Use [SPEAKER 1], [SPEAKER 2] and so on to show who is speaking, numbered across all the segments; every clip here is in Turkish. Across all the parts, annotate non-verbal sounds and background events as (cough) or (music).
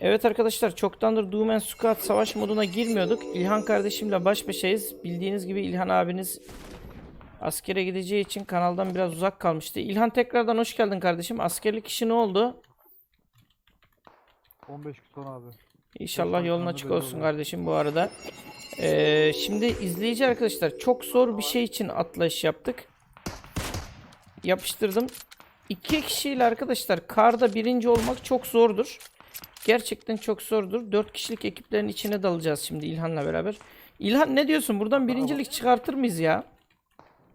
[SPEAKER 1] Evet arkadaşlar çoktandır Doom and Squad savaş moduna girmiyorduk. İlhan kardeşimle baş başayız. Bildiğiniz gibi İlhan abiniz askere gideceği için kanaldan biraz uzak kalmıştı. İlhan tekrardan hoş geldin kardeşim. Askerlik işi ne oldu?
[SPEAKER 2] 15 gün sonra abi.
[SPEAKER 1] İnşallah yolun açık olsun kardeşim bu arada. Ee, şimdi izleyici arkadaşlar çok zor bir şey için atlayış yaptık. Yapıştırdım. İki kişiyle arkadaşlar karda birinci olmak çok zordur. Gerçekten çok zordur. Dört kişilik ekiplerin içine dalacağız şimdi İlhan'la beraber. İlhan ne diyorsun? Buradan birincilik çıkartır mıyız ya?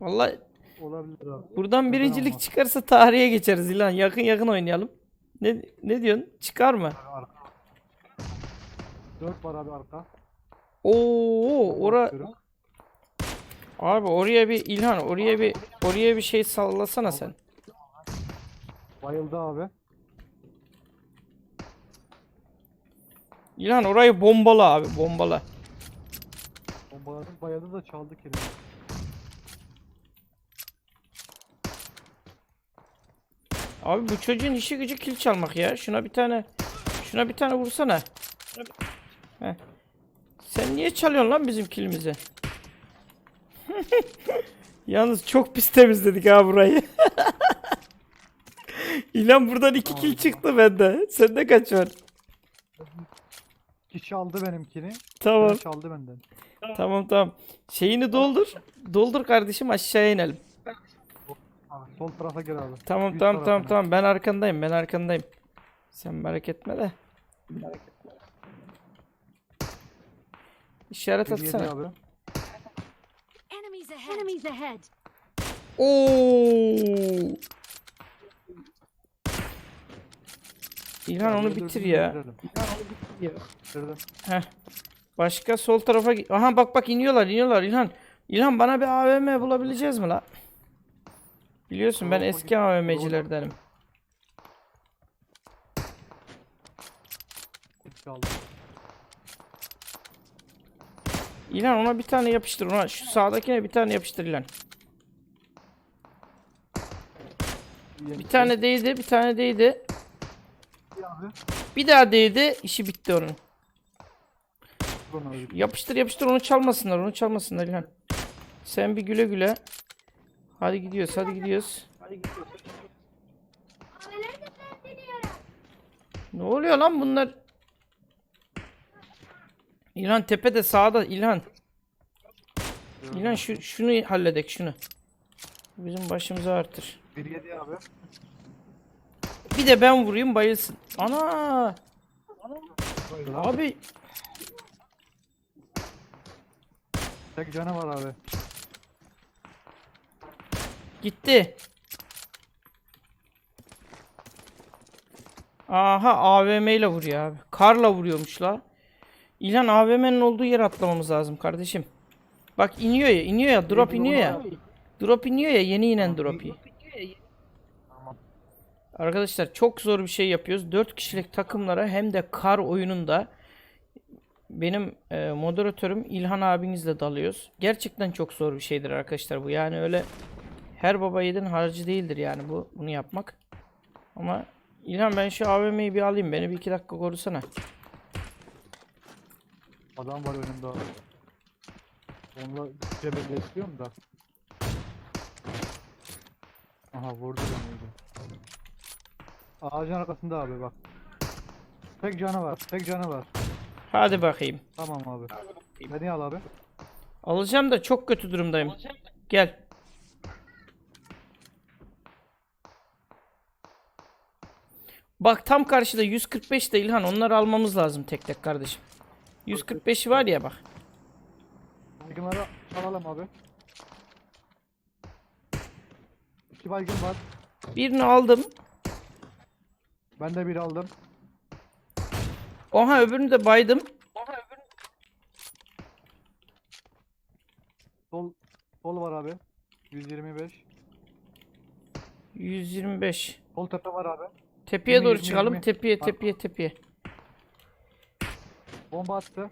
[SPEAKER 1] Vallahi
[SPEAKER 2] Olabilir abi.
[SPEAKER 1] buradan birincilik çıkarsa tarihe geçeriz İlhan. Yakın yakın oynayalım. Ne ne diyorsun? Çıkar mı?
[SPEAKER 2] Arka. 4 var abi arka.
[SPEAKER 1] Oo, ora. Abi oraya bir İlhan oraya bir oraya bir şey sallasana sen.
[SPEAKER 2] Bayıldı abi.
[SPEAKER 1] İlhan orayı bombala abi bombala.
[SPEAKER 2] Bombaladım bayıldı da çaldı kelime.
[SPEAKER 1] Abi bu çocuğun işi gücü kil çalmak ya. Şuna bir tane şuna bir tane vursana. Heh. Sen niye çalıyorsun lan bizim kilimizi? (laughs) Yalnız çok pis temizledik ha burayı. (laughs) İlhan buradan iki kill çıktı bende. Sende kaç var?
[SPEAKER 2] Kişi aldı benimkini.
[SPEAKER 1] Tamam.
[SPEAKER 2] Tamam. Çaldı benden.
[SPEAKER 1] Tamam tamam. Şeyini doldur. Doldur kardeşim aşağıya inelim.
[SPEAKER 2] Abi, sol tarafa gel abi.
[SPEAKER 1] Tamam tamam tamam
[SPEAKER 2] tarafına.
[SPEAKER 1] tamam ben arkandayım ben arkandayım. Sen merak etme de. İşaret
[SPEAKER 2] Biri yedi
[SPEAKER 1] atsana.
[SPEAKER 2] abi.
[SPEAKER 3] Enemies ahead. Enemies ahead.
[SPEAKER 1] Oo! İlhan onu bitir ya.
[SPEAKER 2] bitirelim. Bitirdim.
[SPEAKER 1] Heh. Başka sol tarafa Aha bak bak iniyorlar iniyorlar İlhan. İlhan bana bir AVM bulabileceğiz mi la? Biliyorsun ben eski. AVM'cilerdenim. İlhan ona bir tane yapıştır ona. Şu sağdakine bir tane yapıştır İlhan. Bir tane değdi bir tane değdi.
[SPEAKER 2] Abi.
[SPEAKER 1] Bir daha değdi işi bitti onun. Yapıştır yapıştır onu çalmasınlar onu çalmasınlar İlhan. Sen bir güle güle. Hadi gidiyoruz hadi gidiyoruz. Ne oluyor lan bunlar? İlhan tepede sağda İlhan. İlhan şu şunu halledek şunu. Bizim başımızı artır.
[SPEAKER 2] Bir yedi abi.
[SPEAKER 1] Bir de ben vurayım bayılsın. Ana!
[SPEAKER 2] Abi Tek canı var abi.
[SPEAKER 1] Gitti. Aha AVM ile vuruyor abi. Karla vuruyormuş la. İlan AVM'nin olduğu yere atlamamız lazım kardeşim. Bak iniyor ya, iniyor ya, drop iniyor ya. Drop iniyor ya, yeni inen drop iyi. Arkadaşlar çok zor bir şey yapıyoruz. 4 kişilik takımlara hem de kar oyununda benim e, moderatörüm İlhan abinizle dalıyoruz. Gerçekten çok zor bir şeydir arkadaşlar bu. Yani öyle her baba yiğidin harcı değildir yani bu bunu yapmak. Ama İlhan ben şu AVM'yi bir alayım. Beni bir iki dakika korusana.
[SPEAKER 2] Adam var önümde. Onunla cebelleşiyorum da. Aha vurdu beni. Ağacın arkasında abi bak. Tek canı var. Tek canı var.
[SPEAKER 1] Hadi bakayım.
[SPEAKER 2] Tamam abi. Beni al abi.
[SPEAKER 1] Alacağım da çok kötü durumdayım. Gel. Bak tam karşıda 145 de İlhan onları almamız lazım tek tek kardeşim. 145'i var ya bak.
[SPEAKER 2] Baygınları alalım abi. İki baygın var.
[SPEAKER 1] Birini aldım.
[SPEAKER 2] Ben de bir aldım.
[SPEAKER 1] Oha öbürünü de baydım.
[SPEAKER 2] Sol sol var abi. 125.
[SPEAKER 1] 125.
[SPEAKER 2] Sol tepe var abi.
[SPEAKER 1] Tepeye doğru
[SPEAKER 2] yirmi,
[SPEAKER 1] çıkalım.
[SPEAKER 2] yirmi.
[SPEAKER 1] Tepeye
[SPEAKER 2] Bak.
[SPEAKER 1] tepeye tepeye.
[SPEAKER 2] Bomba attı.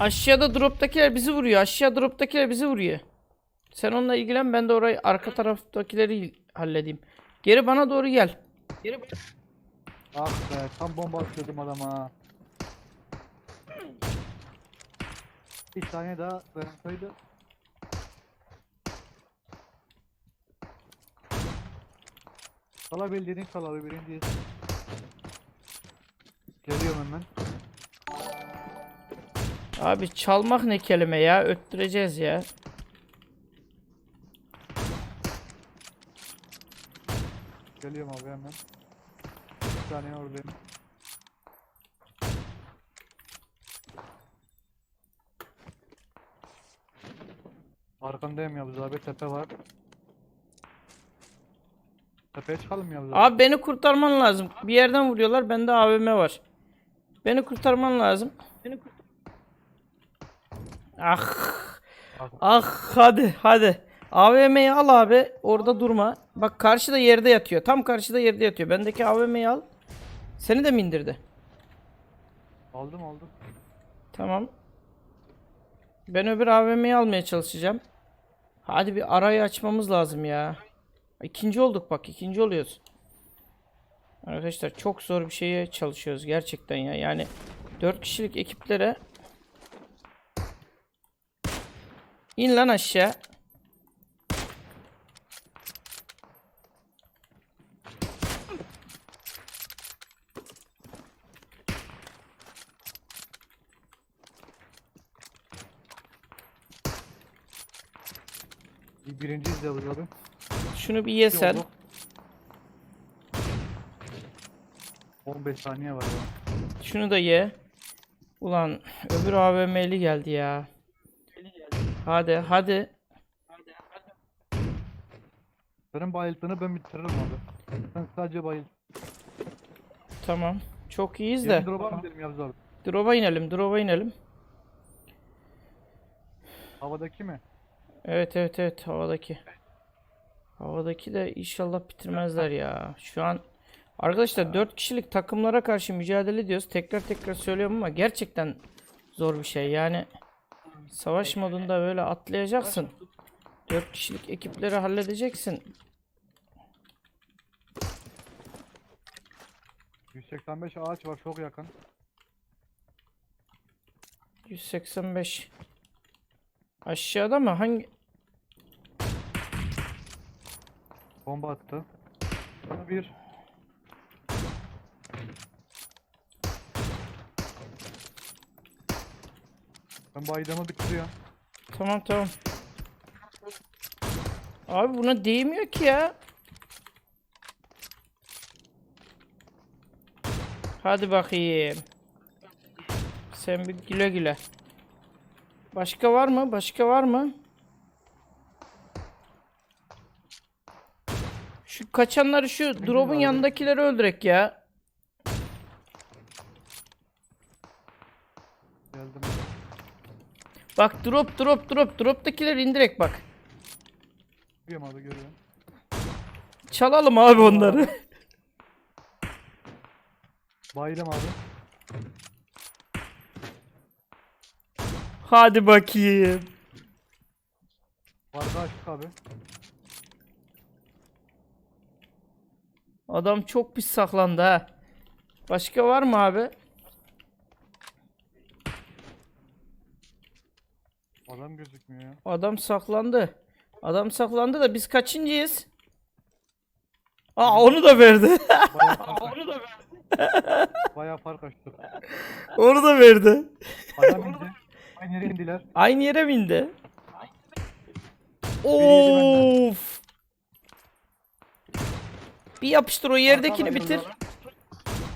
[SPEAKER 1] Aşağıda droptakiler bizi vuruyor. Aşağı droptakiler bizi vuruyor. Sen onunla ilgilen ben de orayı arka taraftakileri halledeyim. Geri bana doğru gel. Geri
[SPEAKER 2] Ah be tam bomba atıyordum adama. Bir saniye daha dayansaydı. Salabildiğini sal abi birinciyiz. Geliyorum hemen.
[SPEAKER 1] Abi çalmak ne kelime ya? Öttüreceğiz ya.
[SPEAKER 2] Geliyorum abi hemen. Bir saniye oradayım. Arkandayım Yavuz abi tepe var. Tepeye çıkalım Yavuz abi?
[SPEAKER 1] Abi beni kurtarman lazım. Bir yerden vuruyorlar. Bende AVM var. Beni kurtarman lazım. Beni kurt- Ah. Ah hadi hadi. AVM'yi al abi. Orada durma. Bak karşıda yerde yatıyor. Tam karşıda yerde yatıyor. Bendeki AVM'yi al. Seni de mi indirdi?
[SPEAKER 2] Aldım aldım.
[SPEAKER 1] Tamam. Ben öbür AVM'yi almaya çalışacağım. Hadi bir arayı açmamız lazım ya. İkinci olduk bak ikinci oluyoruz. Arkadaşlar çok zor bir şeye çalışıyoruz gerçekten ya. Yani 4 kişilik ekiplere İn lan aşağı.
[SPEAKER 2] Bir birinciyiz Yavuz abi.
[SPEAKER 1] Şunu bir ye sen.
[SPEAKER 2] Yolluk. 15 saniye var ya.
[SPEAKER 1] Şunu da ye. Ulan öbür AVM'li geldi ya. Hadi hadi.
[SPEAKER 2] Senin bayılttığını ben bitiririm abi. Sen sadece bayıl.
[SPEAKER 1] Tamam. Çok iyiyiz de.
[SPEAKER 2] drop'a mı gidelim Yavuz abi?
[SPEAKER 1] Drop'a inelim, drop'a inelim.
[SPEAKER 2] Havadaki mi?
[SPEAKER 1] Evet evet evet havadaki. Havadaki de inşallah bitirmezler ya. Şu an arkadaşlar 4 kişilik takımlara karşı mücadele ediyoruz. Tekrar tekrar söylüyorum ama gerçekten zor bir şey. Yani savaş modunda böyle atlayacaksın. 4 kişilik ekipleri halledeceksin.
[SPEAKER 2] 185 ağaç var çok yakın.
[SPEAKER 1] 185 Aşağıda mı? Hangi?
[SPEAKER 2] Bomba attı. Bana bir. Ben baydamı bitiriyorum.
[SPEAKER 1] Tamam tamam. Abi buna değmiyor ki ya. Hadi bakayım. Sen bir güle güle. Başka var mı? Başka var mı? Şu kaçanları şu drop'un yanındakileri öldürek ya.
[SPEAKER 2] Geldim.
[SPEAKER 1] Bak drop drop drop drop'takileri indirek bak.
[SPEAKER 2] Görüyorum abi görüyorum.
[SPEAKER 1] Çalalım abi onları.
[SPEAKER 2] Baydım abi.
[SPEAKER 1] Hadi bakayım.
[SPEAKER 2] Vardı açtık abi.
[SPEAKER 1] Adam çok pis saklandı ha. Başka var mı abi?
[SPEAKER 2] Adam gözükmüyor ya.
[SPEAKER 1] Adam saklandı. Adam saklandı da biz kaçıncıyız? Aa onu da verdi.
[SPEAKER 2] Bayağı fark, (laughs) onu da Bayağı fark açtık.
[SPEAKER 1] onu da verdi.
[SPEAKER 2] Adam indi. Aynı yere indiler.
[SPEAKER 1] Aynı yere mi indi? Of. Bir yapıştır o yerdekini bitir.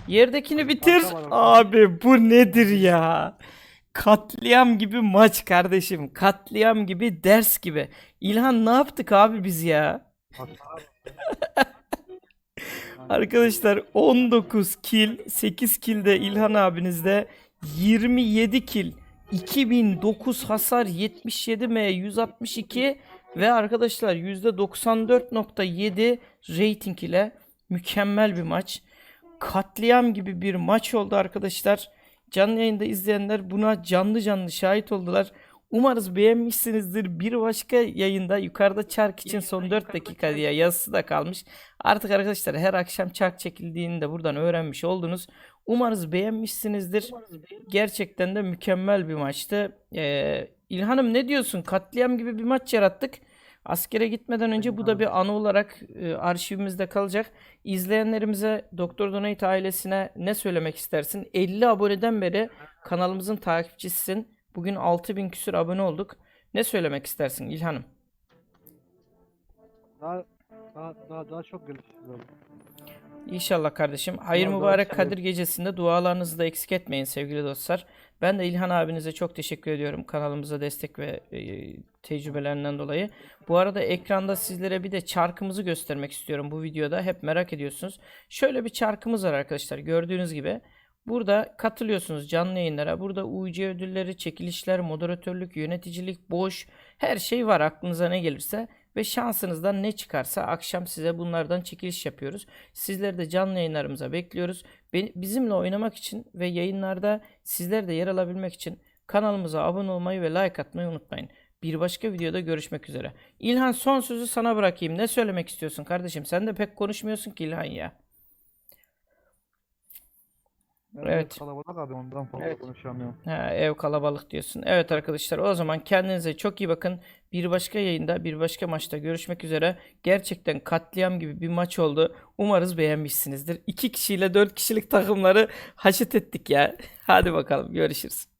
[SPEAKER 1] Yerdekini bitir. Abi bu nedir ya? Katliam gibi maç kardeşim. Katliam gibi ders gibi. İlhan ne yaptık abi biz ya? (laughs) Arkadaşlar 19 kill, 8 kill de İlhan abinizde 27 kill, 2009 hasar 77 M 162 ve arkadaşlar %94.7 rating ile mükemmel bir maç. Katliam gibi bir maç oldu arkadaşlar. Canlı yayında izleyenler buna canlı canlı şahit oldular. Umarız beğenmişsinizdir. Bir başka yayında yukarıda çark için son 4 dakika diye yazısı da kalmış. Artık arkadaşlar her akşam çark çekildiğini de buradan öğrenmiş oldunuz. Umarız beğenmişsinizdir. Gerçekten de mükemmel bir maçtı. Ee, İlhan'ım ne diyorsun? Katliam gibi bir maç yarattık. Askere gitmeden önce bu da bir anı olarak e, arşivimizde kalacak. İzleyenlerimize Doktor Donate ailesine ne söylemek istersin? 50 aboneden beri kanalımızın takipçisisin. Bugün 6000 küsür abone olduk. Ne söylemek istersin İlhan'ım?
[SPEAKER 2] Daha daha daha, daha çok gelişiriz abi.
[SPEAKER 1] İnşallah kardeşim. Hayır
[SPEAKER 2] Vallahi
[SPEAKER 1] mübarek
[SPEAKER 2] inşallah.
[SPEAKER 1] Kadir gecesinde dualarınızı da eksik etmeyin sevgili dostlar. Ben de İlhan abinize çok teşekkür ediyorum kanalımıza destek ve e, tecrübelerinden dolayı. Bu arada ekranda sizlere bir de çarkımızı göstermek istiyorum bu videoda. Hep merak ediyorsunuz. Şöyle bir çarkımız var arkadaşlar gördüğünüz gibi. Burada katılıyorsunuz canlı yayınlara. Burada UC ödülleri, çekilişler, moderatörlük, yöneticilik, boş her şey var aklınıza ne gelirse. Ve şansınızdan ne çıkarsa akşam size bunlardan çekiliş yapıyoruz. Sizleri de canlı yayınlarımıza bekliyoruz. Be- Bizimle oynamak için ve yayınlarda sizler de yer alabilmek için kanalımıza abone olmayı ve like atmayı unutmayın. Bir başka videoda görüşmek üzere. İlhan son sözü sana bırakayım. Ne söylemek istiyorsun kardeşim? Sen de pek konuşmuyorsun ki İlhan ya. Evet.
[SPEAKER 2] de Kalabalık abi ondan fazla
[SPEAKER 1] Evet.
[SPEAKER 2] konuşamıyorum.
[SPEAKER 1] Ha, ev kalabalık diyorsun. Evet arkadaşlar o zaman kendinize çok iyi bakın. Bir başka yayında bir başka maçta görüşmek üzere. Gerçekten katliam gibi bir maç oldu. Umarız beğenmişsinizdir. İki kişiyle dört kişilik takımları haşet ettik ya. (laughs) Hadi bakalım görüşürüz.